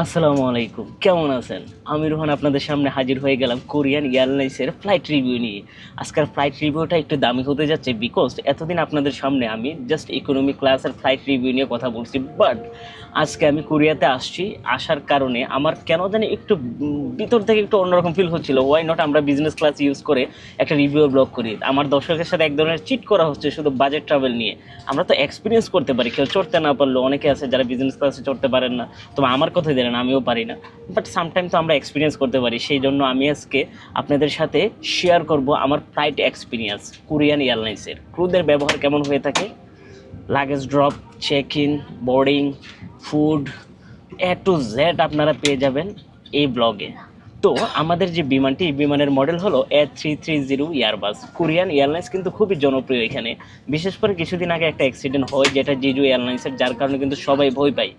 আসসালামু আলাইকুম। কেমন আছেন? আমি রোহান আপনাদের সামনে হাজির হয়ে গেলাম কোরিয়ান এয়ারলাইন্সের ফ্লাইট রিভিউ নিয়ে। আজকের ফ্লাইট রিভিউটা একটু দামি হতে যাচ্ছে বিকজ এতদিন আপনাদের সামনে আমি জাস্ট ইকোনমি ক্লাসের ফ্লাইট রিভিউ নিয়ে কথা বলছি বাট আজকে আমি কোরিয়াতে আসছি। আসার কারণে আমার কেন জানি একটু ভিতর থেকে একটু অন্যরকম ফিল হচ্ছিল। ওয়াই নট আমরা বিজনেস ক্লাস ইউজ করে একটা রিভিউ ব্লগ করি? আমার দর্শকের সাথে এক ধরনের চিট করা হচ্ছে শুধু বাজেট ট্রাভেল নিয়ে। আমরা তো এক্সপিরিয়েন্স করতে পারি, কেউ চড়তে না পারলেও অনেকে আছে যারা বিজনেস ক্লাসে চড়তে পারেন না। তো আমার কথাই দিলেন আমিও পারি না। বাট সামটাইম তো আমরা এক্সপিরিয়েন্স করতে পারি। সেই জন্য আমি আজকে আপনাদের সাথে শেয়ার করব আমার ফ্লাইট এক্সপিরিয়েন্স কোরিয়ান এয়ারলাইন্সের ক্রুদের ব্যবহার কেমন হয়ে থাকে? Luggage drop check in boarding food A to Z আপনারা পেয়ে যাবেন এই ব্লগে তো আমাদের যে বিমানটি বিমানের মডেল হলো A three three zero Airbus Korean Airlines কিন্তু খুবই জনপ্রিয় এখানে। বিশেষ করে কিছুদিন আগে একটা অ্যাক্সিডেন্ট হয়, যেটা জিজু এয়ারলাইন্সের যার কারণে কিন্তু সবাই ভয় পায়।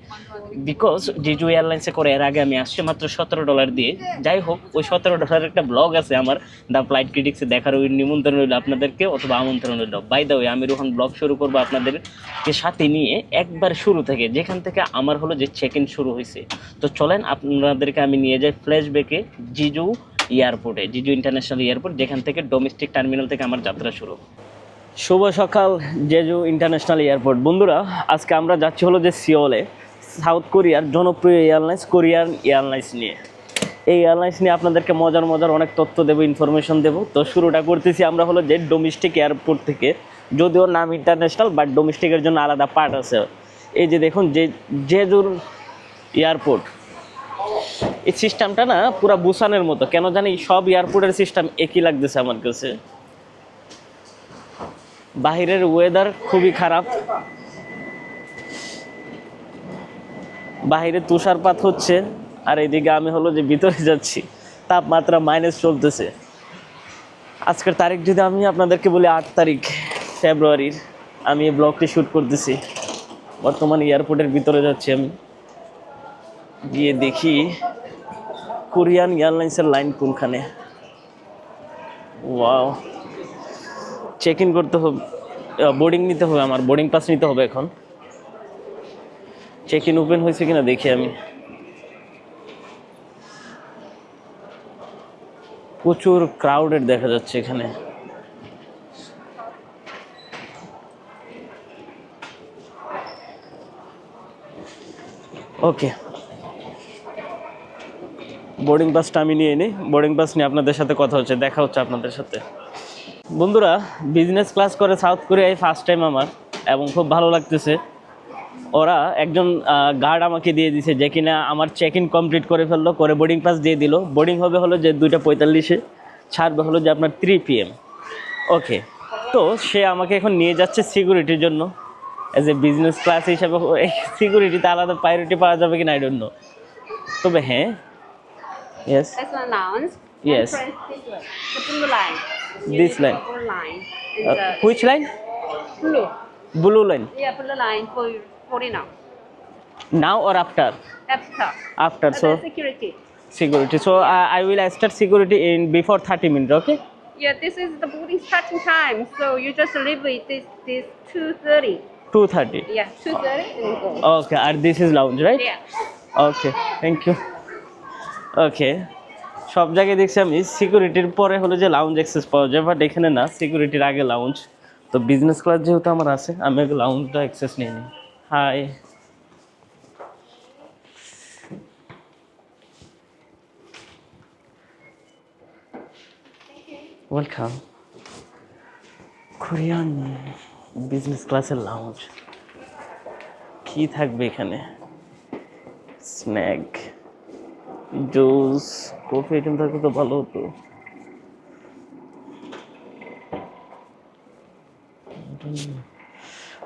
বিকজ জিজু এয়ারলাইন্সে করে, এর আগে আমি আসছি মাত্র সতেরো ডলার দিয়ে। যাই হোক, ওই সতেরো ডলারের একটা ব্লগ আছে আমার। দ্য ফ্লাইট ক্রিটিক্সে দেখার ওই নিমন্ত্রণ রইল আপনাদেরকে, অথবা আমন্ত্রণ রইল। বাই দ্য ওয়ে আমি রোহান ব্লগ শুরু করব আপনাদেরকে সাথে নিয়ে একবার শুরু থেকে। যেখান থেকে আমার হলো যে চেক ইন শুরু হয়েছে তো চলেন, আপনাদেরকে আমি নিয়ে যাই ফ্ল্যাশব্যাকে জিজু এয়ারপোর্টে, জিজু ইন্টারন্যাশনাল এয়ারপোর্ট, যেখান থেকে ডোমেস্টিক টার্মিনাল থেকে আমার যাত্রা শুরু। শুভ সকাল, জেজু ইন্টারন্যাশনাল এয়ারপোর্ট। বন্ধুরা, আজকে আমরা যাচ্ছি হলো যে সিওলে, সাউথ কোরিয়ার জনপ্রিয় এয়ারলাইন্স, কোরিয়ান এয়ারলাইন্স নিয়ে। এই এয়ারলাইন্স নিয়ে আপনাদেরকে মজার মজার অনেক তথ্য দেবো ইনফরমেশন দেবো। তো শুরুটা করতেছি আমরা হলো যে ডোমেস্টিক এয়ারপোর্ট থেকে, যদিও নাম ইন্টারন্যাশনাল বাট ডোমেস্টিকের জন্য আলাদা পার্ট আছে। এই যে দেখুন, যে জেজুর এয়ারপোর্ট। এই সিস্টেমটা না পুরো বুসানের মতো। কেন জানি সব এয়ারপোর্টের সিস্টেম একই লাগতেছে আমার কাছে। বাহিরের ওয়েদার খুবই খারাপ। বাহিরে তুষারপাত হচ্ছে, আর এদিকে আমি হলো যে ভিতরে যাচ্ছি, তাপমাত্রা মাইনাস চলতেছে। আজকের তারিখ যদি আমি আপনাদেরকে বলি আট তারিখ ফেব্রুয়ারির, আমি এই ব্লগটি শ্যুট করতেছি। বর্তমানে এয়ারপোর্টের ভিতরে যাচ্ছি আমি। গিয়ে দেখি কোরিয়ান এয়ারলাইন্সের লাইন কোনখানে? ওয়াও চেক ইন করতে হবে বোর্ডিং নিতে হবে আমার বোর্ডিং পাস নিতে হবে এখন। চেক ইন ওপেন হয়েছে কিনা দেখি আমি। প্রচুর ক্রাউডেড দেখা যাচ্ছে এখানে। ওকে বোর্ডিং পাসটা আমি নিয়ে নিই। বোর্ডিং পাস নিয়ে আপনাদের সাথে কথা হচ্ছে, দেখা হচ্ছে আপনাদের সাথে। বন্ধুরা বিজনেস ক্লাস করে সাউথ কোরিয়ায় ফার্স্ট টাইম আমার, এবং খুব ভালো লাগতেছে। ওরা একজন গার্ড আমাকে দিয়ে দিছে যে কিনা আমার চেক ইন কমপ্লিট করে ফেলল, করে বোর্ডিং পাস দিয়ে দিল। বোর্ডিং হবে হলো যে দুইটা পঁয়তাল্লিশে, ছাড়বে হলো যে আপনার থ্রি পিএম ওকে তো সে আমাকে এখন নিয়ে যাচ্ছে সিকিউরিটির জন্য। অ্যাজ এ বিজনেস ক্লাস হিসাবে সিকিউরিটিতে আলাদা প্রায়োরিটি পাওয়া যাবে কিনা আই ডোন্ট নো তবে হ্যাঁ Yes. That's one lounge. Yes. This. The blue line. This line. Blue line. Uh, the, which line? Blue. Blue line. Yeah, blue line for for now. Now or after? After. After. Uh, so. Security. Security. So uh, I will start security in before 30 minutes. Okay. Yeah, this is the boarding starting time. So you just leave it this this 2:30. 2:30. Yeah, 2:30. Okay, and this is lounge, right? Yeah. Okay. Thank you. ওকে সব জায়গায় দেখছি আমি সিকিউরিটির পরে হলো যে lounge access পাওয়া যায় বাট এখানে না সিকিউরিটির আগে লাউঞ্জ তো বিজনেস ক্লাস যেহেতু আমার আছে, আমি আগে লাউঞ্জটা অ্যাক্সেস নিয়ে নিই। হাই ওয়েলকাম কোরিয়ান বিজনেস ক্লাসের লাউঞ্জ কি থাকবে এখানে? স্ন্যাক জুস, কফি আইটেম থাকলে তো ভালো হতো।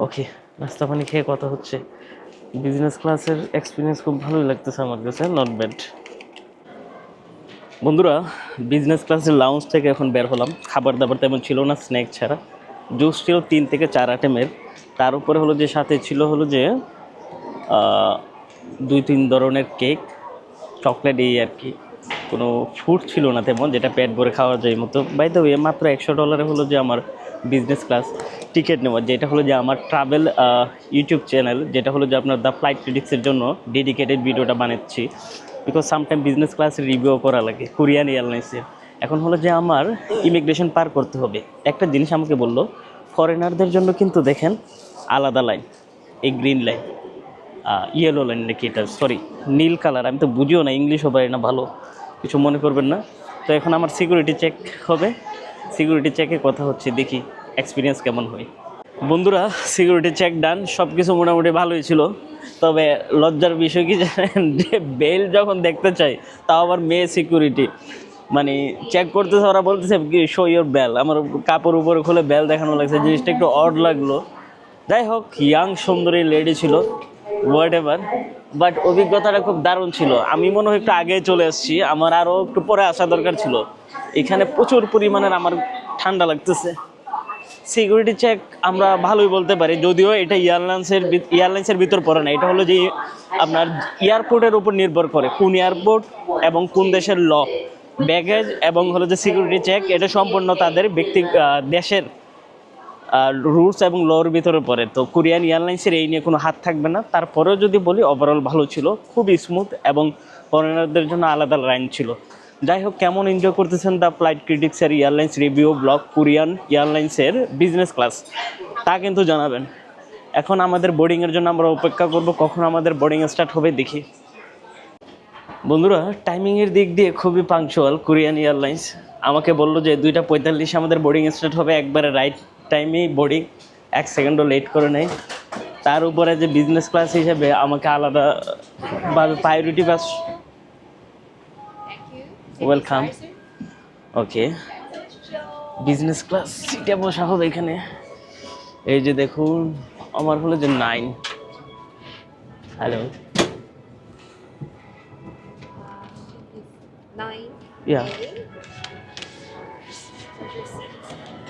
ওকে নাস্তা পানি খেয়ে কথা হচ্ছে। বিজনেস ক্লাসের এক্সপিরিয়েন্স খুব ভালোই লাগতেছে আমার কাছে নট ব্যাড বন্ধুরা বিজনেস ক্লাসের লাউঞ্জ থেকে এখন বের হলাম। খাবার দাবার তেমন ছিল না স্ন্যাক ছাড়া। জুস ছিল তিন থেকে চার আইটেমের তার উপরে হলো যে, সাথে ছিল হলো যে দুই তিন ধরনের কেক চকলেট এই আর কি। কোনো ফুড ছিল না তেমন, যেটা পেট ভরে খাওয়া যায় মতো। বাই দ্য ওয়ে মাত্র একশো ডলারে হলো যে আমার বিজনেস ক্লাস টিকিট নেওয়া, যেটা হলো যে আমার ট্রাভেল ইউটিউব চ্যানেল যেটা হলো যে আপনার দ্য ফ্লাইট ক্রিটিক্সের জন্য ডেডিকেটেড ভিডিওটা বানাচ্ছি। বিকজ সামটাইম বিজনেস ক্লাসের রিভিউ করা লাগে কোরিয়ান এয়ারলাইন্সের এখন হলো যে আমার ইমিগ্রেশন পার করতে হবে। একটা জিনিস আমাকে বলল ফরেনারদের জন্য কিন্তু দেখেন আলাদা লাইন এই গ্রিন লাইন ইয়েলো লাইন নাকি এটা? সরি নীল কালার আমি তো বুঝিও না ইংলিশও পারি না, ভালো। কিছু মনে করবেন না। তো এখন আমার সিকিউরিটি চেক হবে। সিকিউরিটি চেকে কথা হচ্ছে, দেখি এক্সপিরিয়েন্স কেমন হয়। বন্ধুরা সিকিউরিটি চেক ডান সব কিছু মোটামুটি ভালোই ছিল। তবে লজ্জার বিষয় কি জানেন? যে বেল যখন দেখতে চাই, তাও আবার মেয়ে সিকিউরিটি মানে চেক করতেছে, ওরা বলতেছে কি শো ইয়োর বেল আমার কাপড় উপরে খুলে বেল দেখানো লাগছে, জিনিসটা একটু অড লাগল। যাই হোক ইয়াং সুন্দরী লেডি ছিল। হোয়াট বাট অভিজ্ঞতাটা খুব দারুণ ছিল। আমি মনে হয় একটু আগে চলে এসেছি আমার আরও একটু পরে আসা দরকার ছিল। এখানে প্রচুর পরিমাণের আমার ঠান্ডা লাগতেছে। সিকিউরিটি চেক আমরা ভালোই বলতে পারি, যদিও এটা এয়ারলাইন্সের এয়ারলাইন্সের ভিতর পড়ে না, এটা হলো যে আপনার এয়ারপোর্টের উপর নির্ভর করে কোন এয়ারপোর্ট এবং কোন দেশের ল, ব্যাগেজ এবং হলো যে সিকিউরিটি চেক এটা সম্পূর্ণ তাদের ব্যক্তি দেশের রুলস এবং লর ভিতরে পড়ে। তো কোরিয়ান এয়ারলাইন্সের এই নিয়ে কোনো হাত থাকবে না। তারপরেও যদি বলি ওভারঅল ভালো ছিল, খুবই স্মুথ এবং ফরেনারদের জন্য আলাদা লাইন ছিল। যাই হোক, কেমন এনজয় করতেছেন দ্য ফ্লাইট ক্রিটিক্সের এয়ারলাইন্স রিভিউ ব্লগ কোরিয়ান এয়ারলাইন্সের বিজনেস ক্লাস তা কিন্তু জানাবেন। এখন আমাদের বোর্ডিংয়ের জন্য আমরা অপেক্ষা করব, কখন আমাদের বোর্ডিং স্টার্ট হবে দেখি। বন্ধুরা টাইমিংয়ের দিক দিয়ে খুবই পাংচুয়াল কোরিয়ান এয়ারলাইন্স আমাকে বলল যে, দুইটা পঁয়তাল্লিশে আমাদের বোর্ডিং স্টার্ট হবে, একবারে রাইট টাইমেই বোর্ডিং এক সেকেন্ডও লেট করে নেয় তার উপরে যে বিজনেস ক্লাস হিসেবে আমাকে আলাদাভাবে priority bus welcome okay business class সিটে বসা হবে এখানে। এই যে দেখুন আমার হলো যে nine hello. Yeah.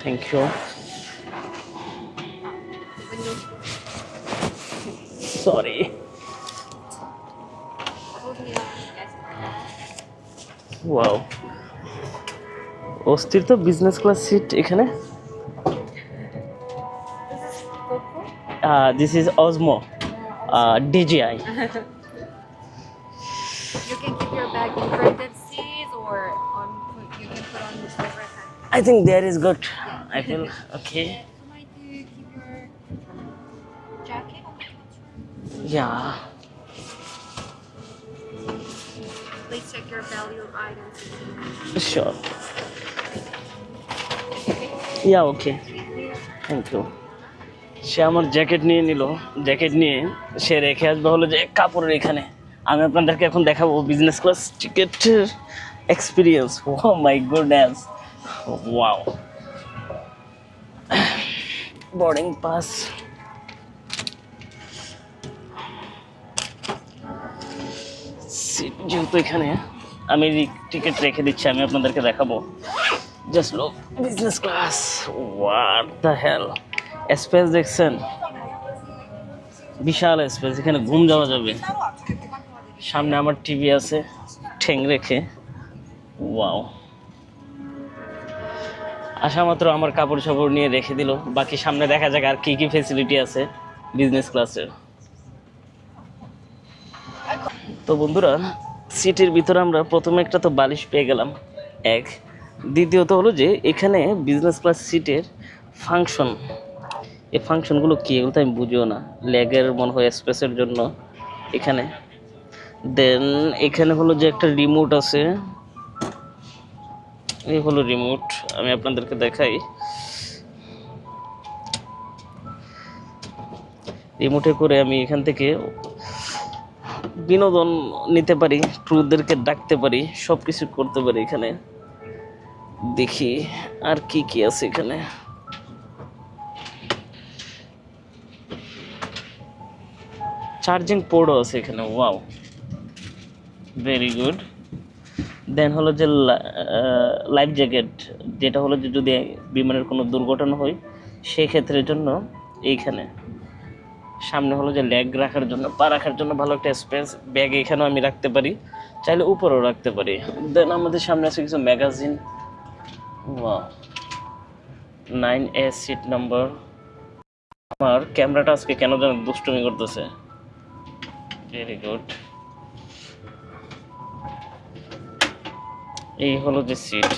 Thank you sorry wow অস্থির তো বিজনেস ক্লাস সিট এখানে? This is অজমো DGI You can keep your bag in front seat yeah Please check your value of items. Sure yeah okay thank you সে আমার jacket নিয়ে নিল। Jacket নিয়ে সে রেখে আসবে হলো যে কাপড়ের এখানে। আমি আপনাদেরকে এখন দেখাবো business class টিকেটের experience oh my goodness wow boarding pass seat যেহেতু এখানে আমি টিকিট রেখে দিচ্ছি, আমি আপনাদেরকে দেখাবো। Just look business class what the hell space দেখছেন? বিশাল স্পেস এখানে ঘুম যাওয়া যাবে। সামনে আমার টিভি আছে ঠেং রেখে। ওয়াও আসা মাত্র আমার কাপড় চাপড় নিয়ে রেখে দিল। বাকি সামনে দেখা যাক আর কি কি ফেসিলিটি আছে বিজনেস ক্লাসের তো বন্ধুরা, সিটের ভিতরে আমরা প্রথমে একটা তো বালিশ পেয়ে গেলাম। এক। দ্বিতীয়ত হলো যে, এখানে বিজনেস ক্লাস সিটের ফাংশন এই ফাংশনগুলো কী? এগুলো তো আমি বুঝিও না। লেগের মনে হয় স্পেসের জন্য এখানে। দেন এখানে হলো যে একটা রিমোট আছে। এই হলো রিমোট আমি আপনাদেরকে দেখাই। রিমোটে করে আমি এখান থেকে বিনোদন নিতে পারি, ক্রুদেরকে ডাকতে পারি সব কিছু করতে পারি এখানে। দেখি আর কি কি আছে এখানে। চার্জিং পোর্টও আছে এখানে, ওয়াও। ভেরি গুড দেন হলো যে লাইফ জ্যাকেট যেটা হলো যে যদি বিমানের কোনো দুর্ঘটনা হয় সেক্ষেত্রের জন্য এইখানে। সামনে হলো যে লেগ রাখার জন্য, পা রাখার জন্য ভালো একটা স্পেস ব্যাগ এখানেও আমি রাখতে পারি। চাইলে উপরেও রাখতে পারি। দেন আমাদের সামনে আছে কিছু magazine nine A seat number আমার ক্যামেরাটা আজকে কেন যেন দুষ্টুমি করতেছে। ভেরি গুড এই হলো যে সিট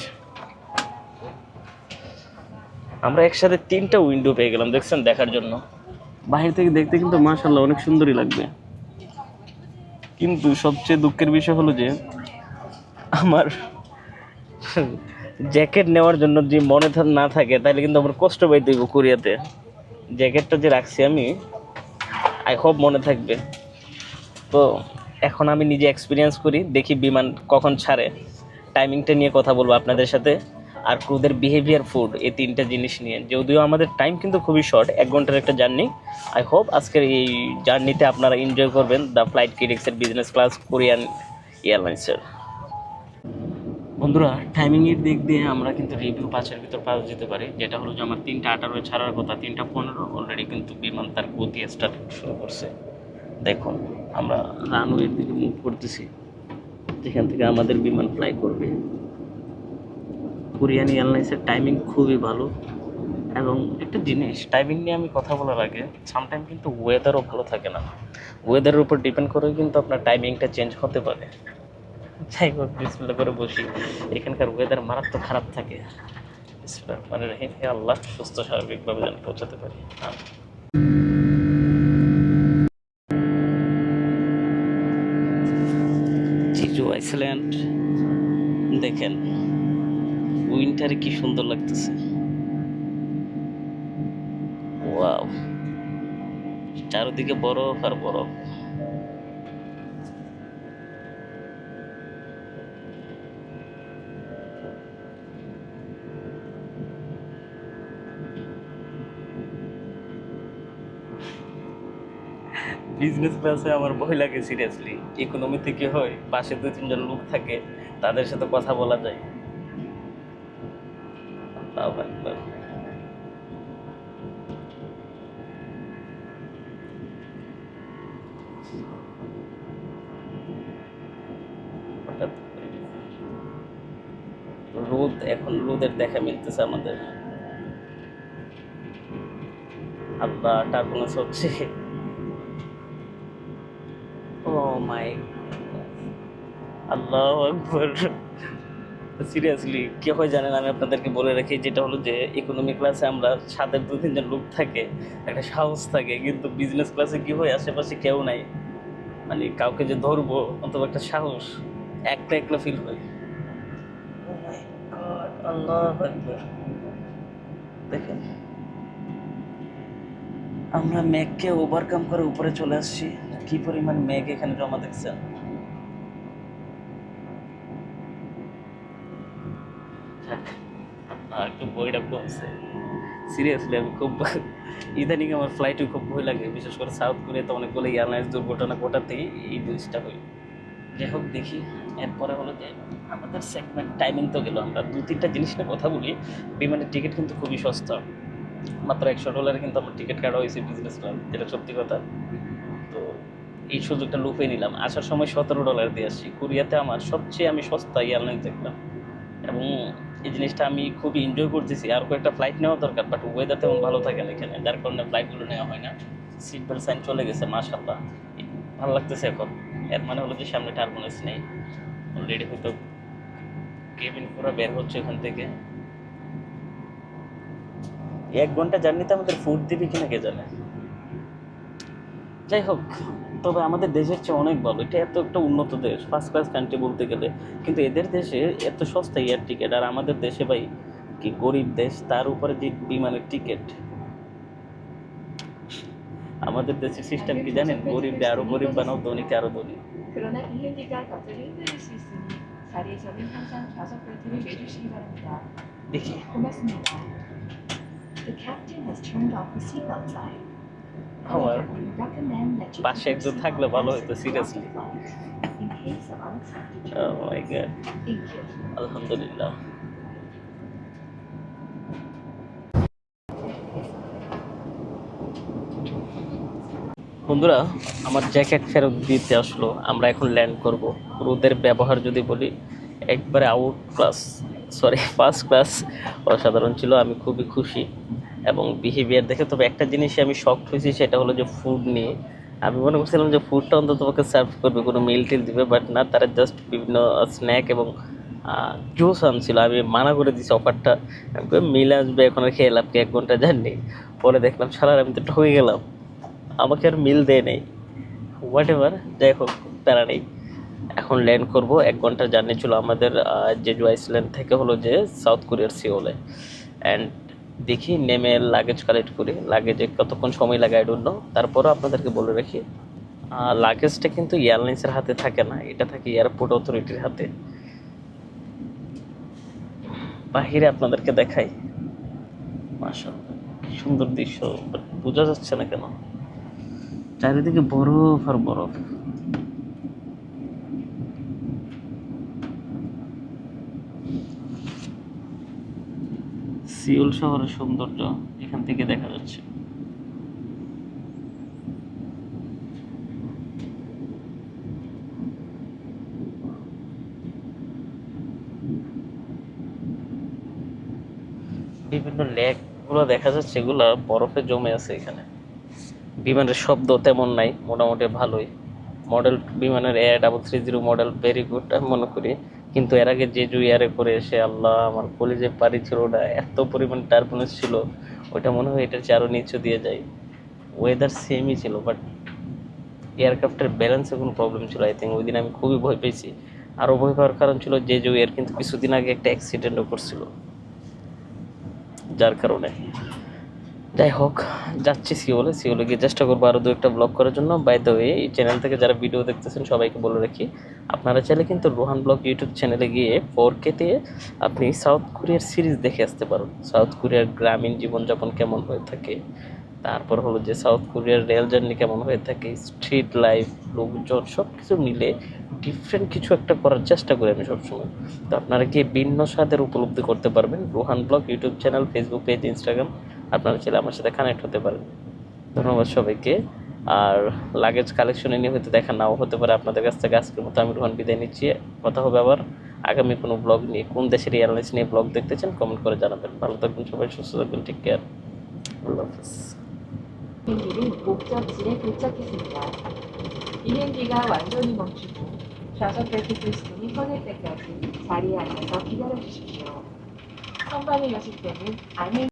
আমরা একসাথে তিনটা উইন্ডো পেয়ে গেলাম, দেখছেন? দেখার জন্য। বাহির থেকে দেখতে কিন্তু মাশাল্লাহ অনেক সুন্দরই লাগবে। কিন্তু সবচেয়ে দুঃখের বিষয় হলো যে, আমার জ্যাকেট নেওয়ার জন্য যে মনে না থাকে, তাহলে কিন্তু আমার কষ্ট পাইতে হইব কোরিয়াতে। জ্যাকেটটা যে রাখছি আমি, আই হোপ মনে থাকবে। তো এখন আমি নিজে এক্সপিরিয়েন্স করি, দেখি বিমান কখন ছাড়ে। টাইমিংটা নিয়ে কথা বলব আপনাদের সাথে। আর ক্রুদের বিহেভিয়ার ফুড এই তিনটা জিনিস নিয়ে। যদিও আমাদের টাইম কিন্তু খুবই শর্ট এক ঘণ্টার একটা জার্নি আই হোপ আজকের এই জার্নিতে আপনারা এনজয় করবেন দ্য ফ্লাইট কিডিক্সের বিজনেস ক্লাস কোরিয়ান এয়ারলাইন্সের বন্ধুরা টাইমিংয়ের দিক দিয়ে আমরা কিন্তু রিভিউ পাঁচের ভিতর পাওয়া যেতে পারি, যেটা হলো যে আমার তিনটা আঠারো ছাড়ার কথা, তিনটা পনেরো অলরেডি কিন্তু বিমান তার গতি স্টার্ট শুরু করছে। দেখুন, আমরা রানওয়ের দিকে মুভ করতেছি। যেখান থেকে আমাদের বিমান ফ্লাই করবে। কোরিয়ান এয়ারলাইন্সের টাইমিং খুবই ভালো। এবং একটা জিনিস টাইমিং নিয়ে আমি কথা বলার আগে সামটাইম কিন্তু ওয়েদারও ভালো থাকে না। ওয়েদারের উপর ডিপেন্ড করে কিন্তু আপনার টাইমিংটা চেঞ্জ হতে পারে। যাই হোক বিসমিল্লা করে বসি। এখানকার ওয়েদার মারাত্মক খারাপ থাকে। মানে রহিম হে আল্লাহ সুস্থ স্বাভাবিকভাবে যেন পৌঁছাতে পারি। জিজু আইসল্যান্ড দেখেন। উইন্টারে কি সুন্দর লাগতেছে। ওয়াও। চারদিকে বরফ আর বরফ। বিজনেস ক্লাসে আমার ভয় লাগে সিরিয়াসলি ইকোনমিতে কি হয়, পাশে দু তিনজন লোক থাকে, তাদের সাথে কথা বলা যায়। আল্লাহু আকবার। রোদ, এখন রোদের দেখা মিলতেছে আমাদের। আল্লাহ টার্বুলেন্স হচ্ছে ও মাই আল্লাহ আকবর। সিরিয়াসলি কে হয় জানেন আমি আপনাদেরকে বলে রাখি, যেটা হলো যে ইকোনমি ক্লাসে আমরা সাথে দু তিনজন লোক থাকে, একটা সাহস থাকে, কিন্তু বিজনেস ক্লাসে কি হয়, আশেপাশে কেউ নাই। মানে কাউকে যে ধরবো অন্তত একটা সাহস, একটা একলা ফিল হয়। Oh দেখেন, আমরা মেঘকে ওভারকাম করে উপরে চলে আসছি। কি পরিমাণ মেঘ এখানে জমা দেখছেন যাক, আর একটু বইটা কমছে। সিরিয়াসলি আমি খুব ইদানিং আমার ফ্লাইটে খুব ভয় লাগে, বিশেষ করে সাউথ কোরিয়াতে অনেকগুলো এয়ারলাইন্স দুর্ঘটনা ঘটাতেই এই জিনিসটা হয়। যাই হোক, দেখি এরপরে হলো যে আমাদের সেগমেন্ট টাইমিং তো গেল, আমরা দু তিনটা জিনিস নিয়ে কথা বলি। বিমানের টিকিট কিন্তু খুবই সস্তা। মাত্র একশো ডলারে কিন্তু আমার টিকিট কাটা হয়েছে বিজনেস ক্লাস যেটা সত্যি কথা। তো এই সুযোগটা লুফে নিলাম। আসার সময় সতেরো ডলার দিয়ে আসছি। কোরিয়াতে আমার সবচেয়ে আমি সস্তা এয়ারলাইন্স দেখলাম। এবং এই জিনিসটা আমি খুবই এনজয় করতেছি। আর কয়েকটা ফ্লাইট নেওয়া দরকার বাট ওয়েদার তেমন ভালো থাকে না এখানে। যার কারণে ফ্লাইটগুলো নেওয়া হয় না। সিট বেল্ট সাইন চলে গেছে মাশাল্লাহ ভালো লাগতেছে এখন। এর মানে হলো যে সামনে টার্বুলেন্স নেই। অলরেডি হয়তো কেবিন পুরো বের হচ্ছে ওখান থেকে। এক ঘণ্টা জার্নিতে আমাদের ফুড দিবে কিনা কে জানে? যাই হোক তবে আমাদের দেশের চেয়ে অনেক ভালো এটা এত একটা উন্নত দেশ ফার্স্ট ক্লাস কান্ট্রি বলতে গেলে কিন্তু এদের দেশে এত সস্তা এয়ার টিকিট আর আমাদের দেশে ভাই কি গরিব দেশ তার উপরে যে বিমানের টিকিট আমাদের দেশের সিস্টেম কি জানেন গরিবকে আরো গরিব বানাও ধনীকে 아로 ধনী 그러나 비행기가 갑자기 흔들릴 수 있으니 자리에서는 항상 좌석 벨트를 매주시기 바랍니다. দেখি 고맙습니다. The captain has turned off the seatbelt sign. আমার একজন থাকলে ভালো হতো oh বন্ধুরা, আমার জ্যাকেট ফেরত দিতে আসলো, আমরা এখন ল্যান্ড করব। রোদের ব্যবহার যদি বলি, একবারে out class sorry first class অসাধারণ ছিল, আমি খুবই খুশি। এবং বিহেভিয়ার দেখে তবে একটা জিনিসই আমি শক্ট হয়েছি, সেটা হলো যে ফুড নিয়ে। আমি মনে করছিলাম যে ফুডটা অন্তত তোমাকে সার্ভ করবে, কোনো মিল টিল দিবে বাট না, তারা জাস্ট বিভিন্ন স্ন্যাক এবং জুস আনছিল। আমি মানা করে দিছি অফারটা মিল আসবে, এখন আর খেয়ে লাভ কি? এক ঘণ্টা জাননি পরে দেখলাম সারা আমি তো ঠকে গেলাম। আমাকে আর মিল দেয় নেই। হোয়াট এভার যাই হোক প্যারা নেই। এখন ল্যান্ড করব। এক ঘণ্টার জার্নি ছিল আমাদের জেজু আইসল্যান্ড থেকে হলো যে সাউথ কোরিয়ার সিওলে অ্যান্ড দেখি, নেমে লাগেজ কালেক্ট করি। লাগেজে কতক্ষণ সময় লাগে আই ডোন্ট নো তারপরও আপনাদেরকে বলে রাখি লাগেজটা কিন্তু এয়ারলাইন্সের হাতে থাকে না। এটা থাকে এয়ারপোর্ট অথরিটির হাতে। বাহিরে আপনাদেরকে দেখাই। কি সুন্দর দৃশ্য। বোঝা যাচ্ছে না কেন? চারিদিকে বরফ আর বরফ। সিউল শহরের সৌন্দর্য এখান থেকে দেখা যাচ্ছে। বিভিন্ন লেকগুলো দেখা যাচ্ছে, এগুলা বরফে জমে আছে এখানে। বিমানের শব্দ তেমন নাই, মোটামুটি ভালোই। মডেল, বিমানের A double three zero model very good আমি মনে করি। কিন্তু এর আগে যে জু এয়ারে করে এসে আল্লাহ আমার কলেজে পারি ছিল, ওটা এত পরিমাণ টার্বুলেন্স ছিল, ওইটা মনে হয় এটার আরও নিচু দিয়ে যায়। ওয়েদার সেমই ছিল বাট এয়ারক্রাফটের ব্যালেন্সে কোনো প্রবলেম ছিল আই থিঙ্ক ওই দিন আমি খুবই ভয় পেয়েছি। আরও ভয় পাওয়ার কারণ ছিল যে জু এয়ার কিন্তু কিছুদিন আগে একটা অ্যাক্সিডেন্টও করছিল। যার কারণে। যাই হোক, যাচ্ছি সিওলে। সিওলে গিয়ে চেষ্টা করব আরও দু একটা ব্লগ করার জন্য। বাই দ্য ওয়ে এই চ্যানেল থেকে যারা ভিডিও দেখতেছেন, সবাইকে বলে রাখি, আপনারা চাইলে কিন্তু রোহান ব্লগ ইউটিউব চ্যানেলে গিয়ে ফোর কেতে আপনি সাউথ কোরিয়ার সিরিজ দেখে আসতে পারেন। সাউথ কোরিয়ার গ্রামীণ জীবনযাপন কেমন হয়ে থাকে, তারপর হলো যে সাউথ কোরিয়ার রেল জার্নি কেমন হয়ে থাকে স্ট্রিট লাইফ লোকজন সব কিছু মিলে ডিফারেন্ট কিছু একটা করার চেষ্টা করি আমি সবসময়। তো আপনারা গিয়ে ভিন্ন স্বাদের উপলব্ধি করতে পারবেন। Rohan blog YouTube channel Facebook page Instagram আপনারা চাইলে আমার সাথে কানেক্ট হতে পারেন ধন্যবাদ সবাইকে আর লাগেজ কালেকশনে নিয়ে হয়তো দেখা নাও হতে পারে আপনাদের কাছ থেকে আজকের মতো আমি রোহান বিদায় নিচ্ছি কথা হবে আবার আগামী কোনো ব্লগ নিয়ে কোন দেশের এয়ারলাইন্স নিয়ে ব্লগ দেখতে চান কমেন্ট করে জানাবেন ভালো থাকবেন সবাই সুস্থ থাকবেন টেক কেয়ার আল্লাহ হাফিজ 비행기는 목적지에 도착했습니다. 비행기가 완전히 멈추고 좌석 벨트 시스템이 꺼질 때까지 자리에 앉아서 기다려 주십시오. 선반을 여실 때는 안을